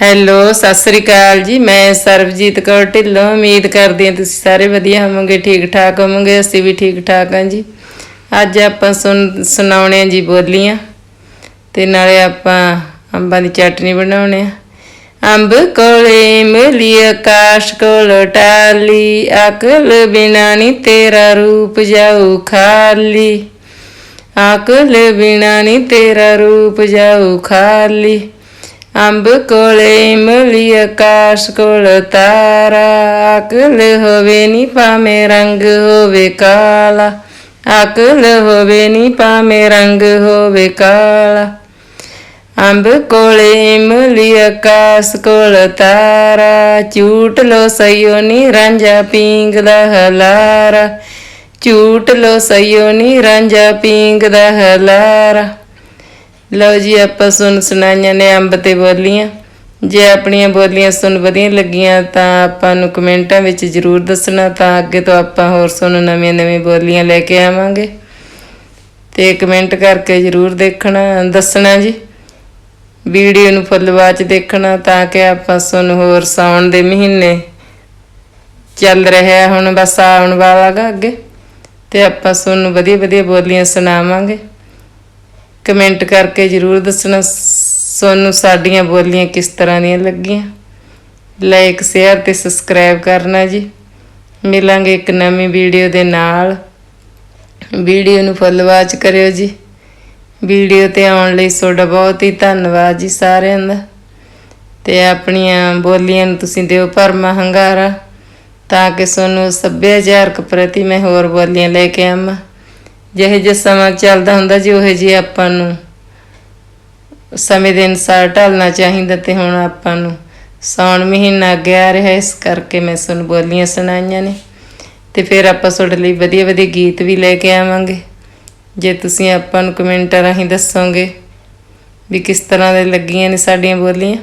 Hello, Sat Sri ਅਕਾਲ ਜੀ। ਮੈਂ ਸਰਬਜੀਤ ਕੌਰ ਢਿੱਲੋਂ। ਉਮੀਦ ਕਰਦੀ ਹਾਂ ਤੁਸੀਂ ਸਾਰੇ ਵਧੀਆ ਹੋਵੋਗੇ ਠੀਕ ਠਾਕ ਹੋਵੋਗੇ, ਅਸੀਂ ਵੀ ਠੀਕ ਠਾਕ ਹਾਂ ਜੀ। ਅੱਜ ਆਪਾਂ ਸੁਣ, ਸੁਣਾਉਣੇ ਹਾਂ ਜੀ ਬੋਲੀਆਂ ਤੇ ਨਾਲੇ ਆਪਾਂ ਅੰਬਾਂ ਦੀ ਚਟਨੀ ਬਣਾਉਣੇ ਆ ਅੰਬ ਕੋਲੇ ਮਿਲੀ, ਆਕਾਸ਼ ਕੋਲ ਟਾਲੀ ਅਕਲ ਬਿਨਾ ਨੀ ਤੇਰਾ ਰੂਪ ਜਾਊ ਖਾਲੀ। ਅਕਲ ਬਿਨਾ ਨੀ ਤੇਰਾ ਰੂਪ ਜਾਊ ਖਾਲੀ। ਅੰਬ ਕੋਲੇ ਮਿਲੀ ਆਕਾਸ਼ ਕੋਲ ਤਾਰਾ ਅਕਲ ਹੋਵੇ ਨੀ ਭਾਵੇਂ ਰੰਗ ਹੋਵੇ ਕਾਲਾ ਅਕਲ ਹੋਵੇ ਨੀ ਭਾਵੇਂ ਰੰਗ ਹੋਵੇ ਕਾਲਾ। ਅੰਬ ਕੋਲੇ ਇਮਲੀ ਆਕਾਸ ਕੋਲ ਤਾਰਾ, ਝੂਟ ਲੋ ਸਈਓ ਨੀ ਰਾਂਝਾ ਪੀਂਗਦਾ ਹਲਾਰਾ, ਝੂਟ ਲੋ ਸਈਓ ਨੀ ਰਾਂਝਾ ਪੀਂਗਦਾ ਹਲਾਰਾ। ਲਓ ਜੀ, ਆਪਾਂ ਸੁਣ ਸੁਣਾਈਆਂ ਨੇ ਅੰਬ ਤੇ ਬੋਲੀਆਂ। ਜੇ ਆਪਣੀਆਂ ਬੋਲੀਆਂ ਸੁਣ ਵਧੀਆ ਲੱਗੀਆਂ ਤਾਂ ਆਪਾਂ ਨੂੰ ਕਮੈਂਟਾਂ ਵਿੱਚ ਜ਼ਰੂਰ ਦੱਸਣਾ, ਤਾਂ ਅੱਗੇ ਤੋਂ ਆਪਾਂ ਹੋਰ ਸੁਣ ਨਵੀਆਂ ਨਵੀਆਂ ਬੋਲੀਆਂ ਲੈ ਕੇ ਆਵਾਂਗੇ। ਤੇ ਕਮੈਂਟ ਕਰਕੇ ਜ਼ਰੂਰ ਦੇਖਣਾ, ਦੱਸਣਾ ਜੀ। ਵੀਡੀਓ ਨੂੰ ਫੁੱਲ ਬਾਅਦ ਦੇਖਣਾ, ਤਾਂ ਕਿ ਆਪਾਂ ਸੁਣ ਹੋਰ ਸਾਉਣ ਦੇ ਮਹੀਨੇ ਚੱਲ ਰਿਹਾ ਹੁਣ ਬਸ ਆਉਣ ਵਾਲਾ ਗਾ ਅੱਗੇ। ਤੇ ਆਪਾਂ ਸੁਣ ਵਧੀਆ ਵਧੀਆ ਬੋਲੀਆਂ ਸੁਣਾਵਾਂਗੇ। ਕਮੈਂਟ ਕਰਕੇ ਜਰੂਰ ਦੱਸਣਾ ਤੁਹਾਨੂੰ ਸਾਡੀਆਂ ਬੋਲੀਆਂ ਕਿਸ ਤਰ੍ਹਾਂ ਦੀਆਂ ਲੱਗੀਆਂ। ਲਾਈਕ ਸ਼ੇਅਰ ਤੇ ਸਬਸਕ੍ਰਾਈਬ ਕਰਨਾ ਜੀ। ਮਿਲਾਂਗੇ ਇੱਕ ਨਵੀਂ ਵੀਡੀਓ ਦੇ ਨਾਲ। ਵੀਡੀਓ ਨੂੰ ਫੁੱਲ ਵਾਚ ਕਰਿਓ ਜੀ। ਵੀਡੀਓ ਤੇ ਆਉਣ ਲਈ ਤੁਹਾਡਾ ਬਹੁਤ ਹੀ ਧੰਨਵਾਦ ਜੀ ਸਾਰਿਆਂ ਦਾ। ਤੇ ਆਪਣੀਆਂ ਬੋਲੀਆਂ ਨੂੰ ਤੁਸੀਂ ਦਿਓ ਭਰਮਾ ਹੰਗਾਰਾ। ਤਾਂ ਕਿ ਤੁਹਾਨੂੰ ਸੱਭਿਆਚਾਰਕ ਪ੍ਰਤੀ ਮੈਂ ਹੋਰ ਬੋਲੀਆਂ ਲੈ ਕੇ ਆਵਾਂ। ਜਿਹੇ ਜਿਹਾ ਸਮਾਂ ਚੱਲਦਾ ਹੁੰਦਾ ਜੀ, ਉਹੇ ਜਿਹੇ ਆਪਾਂ ਨੂੰ ਸਮੇਂ ਦੇ ਅਨੁਸਾਰ ਢਲਣਾ ਚਾਹੀਦਾ ਤੇ ਹੁਣ ਆਪਾਂ ਨੂੰ ਸਾਉਣ ਮਹੀਨਾ ਅੱਗੇ ਆ ਰਿਹਾ, ਇਸ ਕਰਕੇ ਮੈਂ ਤੁਹਾਨੂੰ ਬੋਲੀਆਂ ਸੁਣਾਈਆਂ ਨੇ। ਤੇ ਫਿਰ ਆਪਾਂ ਤੁਹਾਡੇ ਲਈ ਵਧੀਆ ਵਧੀਆ ਗੀਤ ਵੀ ਲੈ ਕੇ ਆਵਾਂਗੇ। ਜੇ ਤੁਸੀਂ ਆਪਾਂ ਨੂੰ ਕਮੈਂਟਾਂ ਰਾਹੀਂ ਦੱਸੋਗੇ ਵੀ ਕਿਸ ਤਰ੍ਹਾਂ ਦੇ ਲੱਗੀਆਂ ਨੇ ਸਾਡੀਆਂ ਬੋਲੀਆਂ।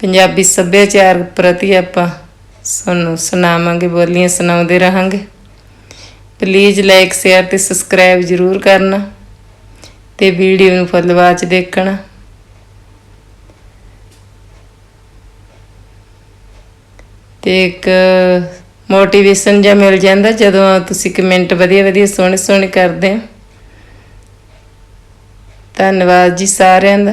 ਪੰਜਾਬੀ ਸੱਭਿਆਚਾਰ ਪ੍ਰਤੀ ਆਪਾਂ ਤੁਹਾਨੂੰ ਸੁਣਾਵਾਂਗੇ, ਬੋਲੀਆਂ ਸੁਣਾਉਂਦੇ ਰਹਾਂਗੇ। ਪਲੀਜ਼ ਲਾਈਕ ਸ਼ੇਅਰ ਤੇ ਸਬਸਕ੍ਰਾਈਬ ਜ਼ਰੂਰ ਕਰਨਾ ਤੇ ਵੀਡੀਓ ਨੂੰ ਫੁੱਲ ਬਾਅਦ ਚ ਦੇਖਣਾ। ਤੇ ਇੱਕ ਮੋਟੀਵੇਸ਼ਨ ਜਾਂ ਮਿਲ ਜਾਂਦਾ ਜਦੋਂ ਤੁਸੀਂ ਕਮੈਂਟ ਵਧੀਆ ਵਧੀਆ ਸੋਹਣੇ ਸੋਹਣੇ ਕਰਦੇ ਹੋ। ਧੰਨਵਾਦ ਜੀ ਸਾਰਿਆਂ ਦਾ।